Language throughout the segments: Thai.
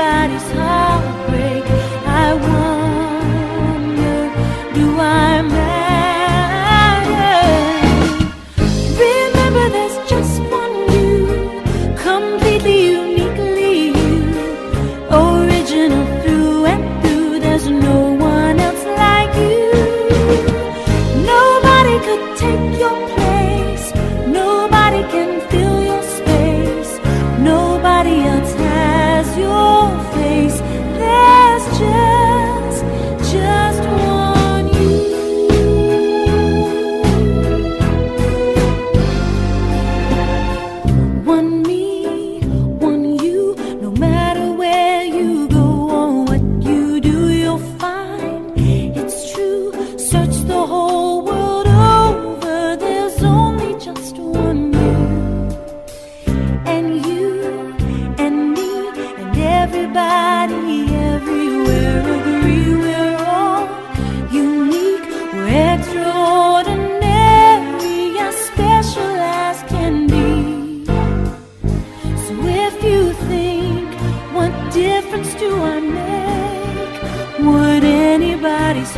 nobody's heart.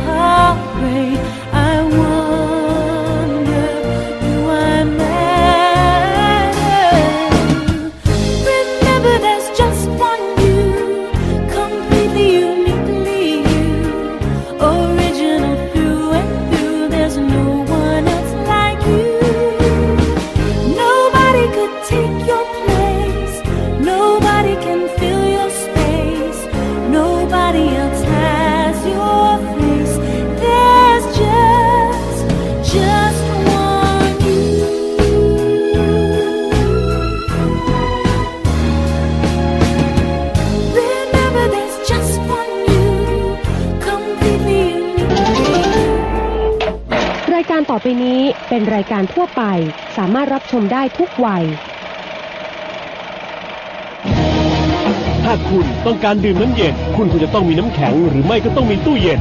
好 การทั่วไป สามารถรับชมได้ทุกวัย ถ้าคุณต้องการดื่มน้ำเย็น คุณควรจะต้องมีน้ำแข็ง หรือไม่ก็ต้องมีตู้เย็น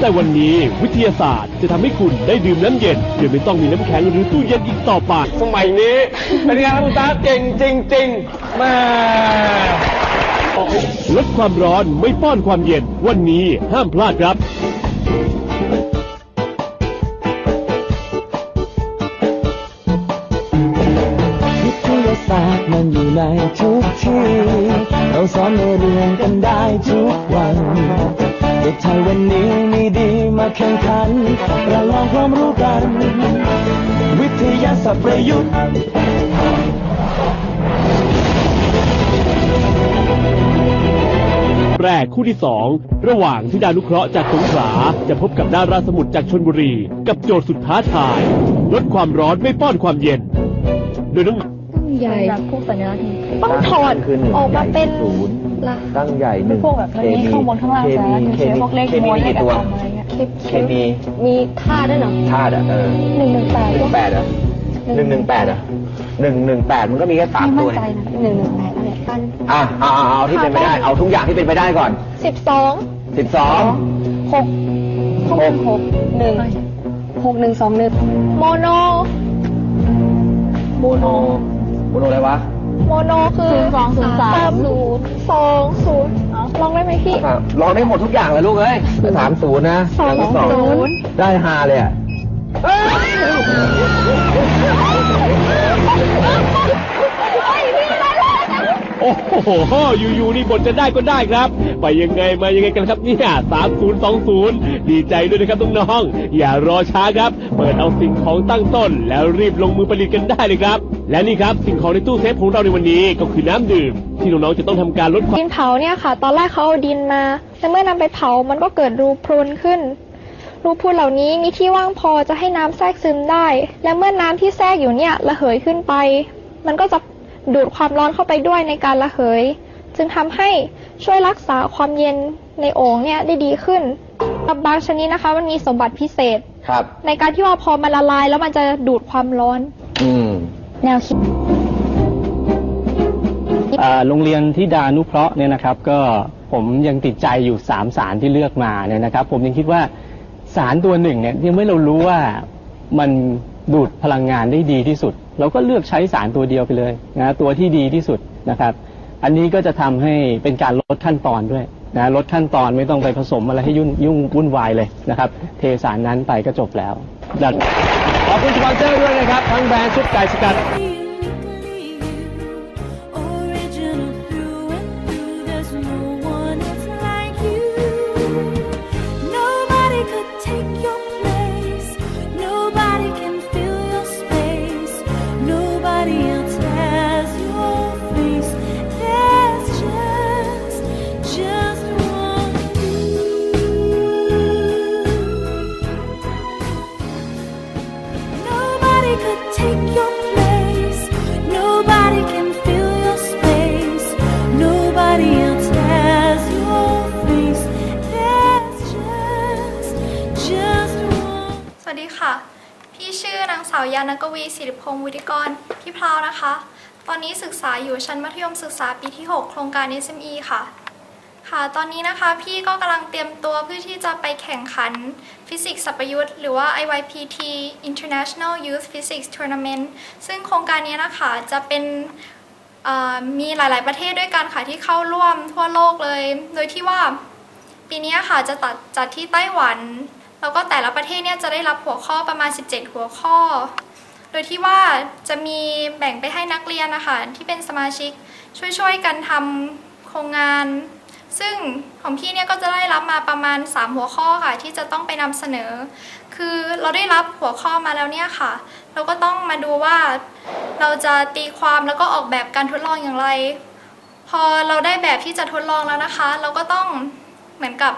แต่วันนี้วิทยาศาสตร์จะทำให้คุณได้ดื่มน้ำเย็นโดยไม่ต้องมีน้ำแข็งหรือตู้เย็นอีกต่อไป สมัยนี้ เป็นไงครับคุณตาเก่งจริงๆแม่ลดความร้อนไม่ป้อนความเย็น วันนี้ห้ามพลาดครับ ในทุกที่ เราสอนในเรียนกันได้ทุกวันเด็กไทยวันนี้มีดีมาแข่งขันเราลองความรู้กัน วิทยาศาสตร์ประยุกต์แรกคู่ที่ 2 ระหว่างที่ดานุเคราะห์จากสงขลาจะพบกับดาราสมุทรจากชนบุรี กับโจทย์สุดท้าทาย ลดความร้อนไม่ป้อนความเย็น โดยน้อง ใหญ่แบบพวกสัญลักษณ์นี้ต้องถอดคือหนึ่งออกมาเป็นศูนย์ละตั้งใหญ่หนึ่งพวกแบบมันมีข้างบนข้างล่างเคสารมีเฉยๆพวกเลขเคมีม้วนมีเลกี่ขอะตัวตอมอะไรเงี้ยเคมีมีท่าด้วยเนาะธาตุอะเออหนึ่งหนึ่งแปดหนึ่งแปดอะหนึ่งหนึ่งแปดอะหนึ่งหนึ่งแปดมันก็มีแค่สามไม่ตัมั่วนใจเองนะหนึ่งหนึ่งแปดอะไรอันอะเอาเอาเอาที่เป็นไปได้เอาทุกอย่างที่เป็นไปได้ก่อนสิบสองสิบสองหกหกหนึ่งหกหนึ่งหกหนึ่งสองหนึ่งโมโนโมโน โมโนอะไรวะโมโนคือศูนย์สองศูนย์สามสาม ศูนย์สองศูนย์ลองได้ไหมพี่ อะลองได้หมดทุกอย่างเลยลูกเอ้ยสามศูนย์นะสองแล้วก็ศูนย์ ได้ฮาเลยอะเฮ้ยพี่ได้เลย โอ้โห อยู่ๆนี่บทจะได้ก็ได้ครับ ไปยังไงมายังไงกันครับเนี่ย3020ดีใจด้วยนะครับน้องๆอย่ารอช้าครับ เปิดเอาสิ่งของตั้งต้น แล้วรีบลงมือผลิตกันได้เลยครับ และนี่ครับสิ่งของในตู้เซฟของเราในวันนี้ก็คือน้ำดื่ม ที่น้องๆจะต้องทำการลดความดินเผาเนี่ยค่ะ ตอนแรกเขาเอาดินมาแต่เมื่อนำไปเผามันก็เกิดรูพรุนขึ้นรูพรุนเหล่านี้มีที่ว่างพอจะให้น้ำแทรกซึมได้ และเมื่อน้ำที่แทรกอยู่เนี่ยระเหยขึ้นไป มันก็จะ ดูดความร้อนเข้าไปด้วยในการระเหย จึงทำให้ช่วยรักษาความเย็นในโอ่งเนี่ยได้ดีขึ้นบางชนิดนะคะ มันมีสมบัติพิเศษครับ ในการที่ว่าพอมันละลายแล้วมันจะดูดความร้อน อืมแนวคิดอ่าโรงเรียนที่ดานุเคราะห์เนี่ยนะครับ ก็ผมยังติดใจอยู่สามสารที่เลือกมาเนี่ยนะครับ ผมยังคิดว่าสารตัวหนึ่งเนี่ยยังไม่เรารู้ว่ามันดูดพลังงานได้ดีที่สุด เราก็เลือกใช้สารตัวเดียวไปเลยนะตัวที่ดีที่สุดนะครับ อันนี้ก็จะทำให้เป็นการลดขั้นตอนด้วยนะลดขั้นตอนไม่ต้องไปผสมอะไรให้ยุ่งยุ่งวุ่นวายเลยนะครับ เทสารนั้นไปก็จบแล้วขอบคุณสปอนเซอร์ด้วยนะครับ ทั้งแบรนด์ชุดไก่สกัด วัสดีค่ะ พี่ชื่อนางสาวยานกวีศิริพงศ์วุฒิกร พี่พราวนะคะ ตอนนี้ศึกษาอยู่ชั้นมัธยมศึกษาปีที่ 6 โครงการ SME ค่ะ ค่ะ ตอนนี้นะคะพี่ก็กำลังเตรียมตัวเพื่อที่จะไปแข่งขันฟิสิกส์สัพยุทธ์หรือว่า IYPT International Youth Physics Tournament ซึ่งโครงการนี้นะคะจะเป็นมีหลาย ๆ ประเทศด้วยกันค่ะที่เข้าร่วมทั่วโลกเลย โดยที่ว่าปีนี้ค่ะจะตัดจัดที่ไต้หวัน แล้วก็แต่ละประเทศเนี่ยจะได้รับหัวข้อประมาณ 17 หัวข้อ โดยที่ว่าจะมีแบ่งไปให้นักเรียนนะคะที่เป็นสมาชิกช่วยๆกันทำโครงงาน ซึ่งของพี่เนี่ยก็จะได้รับมาประมาณ 3 หัวข้อค่ะ ที่จะต้องไปนำเสนอ คือเราได้รับหัวข้อมาแล้วเนี่ยค่ะ เราก็ต้องมาดูว่าเราจะตีความแล้วก็ออกแบบการทดลองอย่างไร พอเราได้แบบที่จะทดลองแล้วนะคะ เราก็ต้องเหมือนกับ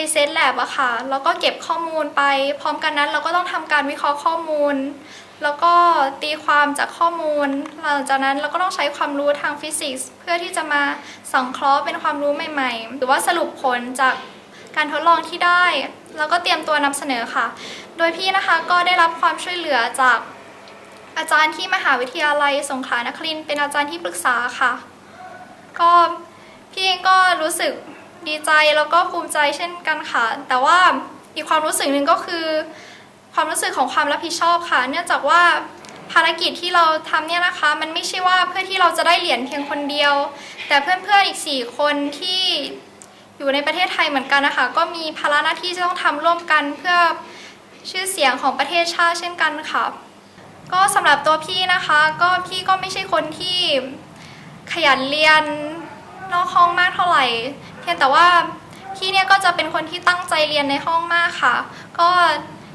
ไปเซตแลบอะค่ะ แล้วก็เก็บข้อมูลไป พร้อมกันนั้นเราก็ต้องทำการวิเคราะห์ข้อมูล แล้วก็ตีความจากข้อมูล หลังจากนั้นเราก็ต้องใช้ความรู้ทางฟิสิกส์ เพื่อที่จะมาสังเคราะห์เป็นความรู้ใหม่ๆ หรือว่าสรุปผลจากการทดลองที่ได้ แล้วก็เตรียมตัวนำเสนอค่ะ โดยพี่นะคะก็ได้รับความช่วยเหลือจากอาจารย์ที่มหาวิทยาลัยสงขลานครินเป็นอาจารย์ที่ปรึกษาค่ะ ก็พี่เองก็รู้สึก ดีใจแล้วก็ภูมิใจเช่นกันค่ะ แต่ว่าอีกความรู้สึกหนึ่งก็คือ ความรู้สึกของความรับผิดชอบค่ะ เนื่องจากว่าภารกิจที่เราทำเนี่ยนะคะ มันไม่ใช่ว่าเพื่อที่เราจะได้เหรียญเพียงคนเดียว แต่เพื่อนๆอีก 4 คนที่อยู่ในประเทศไทยเหมือนกันนะคะ ก็มีภาระหน้าที่จะต้องทำร่วมกันเพื่อชื่อเสียงของประเทศชาติเช่นกันค่ะ ก็สำหรับตัวพี่นะคะ ก็พี่ก็ไม่ใช่คนที่ขยันเรียนนอกห้องมากเท่าไหร่ พียงแต่ว่าพี่เนี่ยก็จะเป็นคนที่ตั้งใจเรียนในห้องมากค่ะ ก็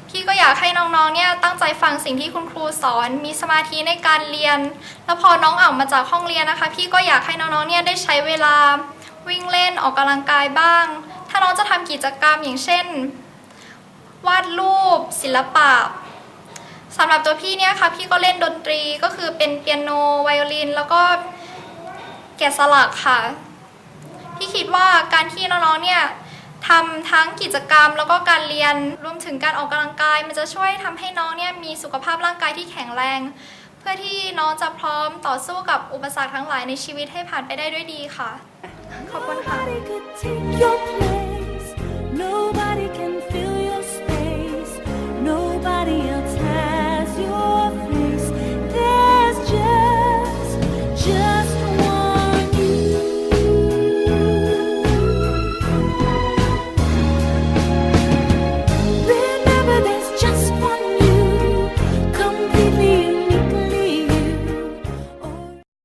พี่ก็อยากให้น้องๆ เนี่ยตั้งใจฟังสิ่งที่คุณครูสอน มีสมาธิในการเรียน แล้วพอน้องออกมาจากห้องเรียนนะคะ พี่ก็อยากให้น้องๆ เนี่ยได้ใช้เวลาวิ่งเล่นออกกำลังกายบ้าง ถ้าน้องจะทำกิจกรรมอย่างเช่น วาดรูป ศิลปะสำหรับตัวพี่เนี่ยค่ะพี่ก็เล่นดนตรีก็คือเป็นเปียโนไวโอลิน แล้วก็แกะสลักค่ะ พี่คิดว่าการที่น้องๆเนี่ยทำทั้งกิจกรรมแล้วก็การเรียนรวมถึงการออกกำลังกาย มันจะช่วยทำให้น้องเนี่ยมีสุขภาพร่างกายที่แข็งแรง เพื่อที่น้องจะพร้อมต่อสู้กับอุปสรรคทั้งหลายในชีวิตให้ผ่านไปได้ด้วยดีค่ะ ขอบคุณค่ะ